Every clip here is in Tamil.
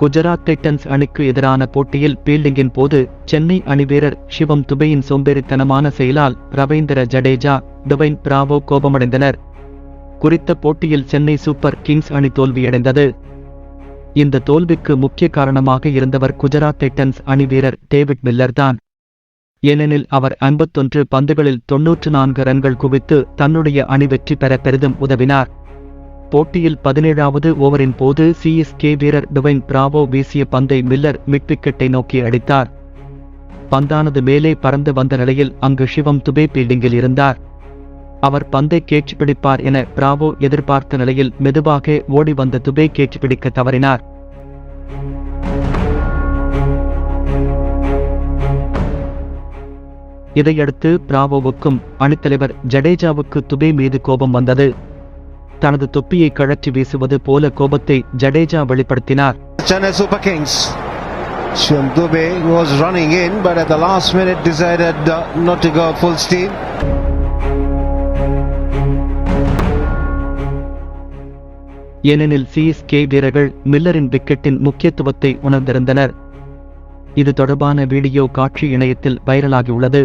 குஜராத் டைட்டன்ஸ் அணிக்கு எதிரான போட்டியில் பீல்டிங்கின் போது சென்னை அணி வீரர் சிவம் துபையின் சோம்பேறித்தனமான செயலால் ரவீந்திர ஜடேஜா டுவைன் பிராவோ கோபமடைந்தனர். குறித்த போட்டியில் சென்னை சூப்பர் கிங்ஸ் அணி தோல்வியடைந்தது. இந்த தோல்விக்கு முக்கிய காரணமாக இருந்தவர் குஜராத் டைட்டன்ஸ் அணி வீரர் டேவிட் மில்லர் தான். ஏனெனில் அவர் 51 பந்துகளில் தொன்னூற்று நான்கு ரன்கள் குவித்து தன்னுடைய அணி வெற்றி பெற பெரிதும் உதவினார். போட்டியில் பதினேழாவது ஓவரின் போது சிஎஸ்கே வீரர் டுவைன் பிராவோ வீசிய பந்தை மில்லர் மிட் விக்கெட்டை நோக்கி அடித்தார். பந்தானது மேலே பறந்து வந்த நிலையில் அங்கு சிவம் துபே பீல்டிங்கில் இருந்தார். அவர் பந்தை கேட்ச் பிடிப்பார் என பிராவோ எதிர்பார்த்த நிலையில் மெதுவாக ஓடி வந்த துபே கேட்ச் பிடிக்க தவறினார். இதையடுத்து பிராவோவுக்கும் அணித்தலைவர் ஜடேஜாவுக்கு துபே மீது கோபம் வந்தது. தனது தொப்பியை கழற்றி வீசுவது போல கோபத்தை ஜடேஜா வெளிப்படுத்தினார் Chennai Super Kings. Shivam Dube was running in, but at the last minute decided uh, not to go full steam. ஏனெனில் சிஎஸ்கே வீரர்கள் மில்லரின் விக்கெட்டின் முக்கியத்துவத்தை உணர்ந்திருந்தனர் இது தொடர்பான வீடியோ காட்சி இணையத்தில் வைரலாகியுள்ளது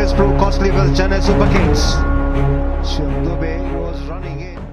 progress Pro costly for Chennai Super Kings. Was running in.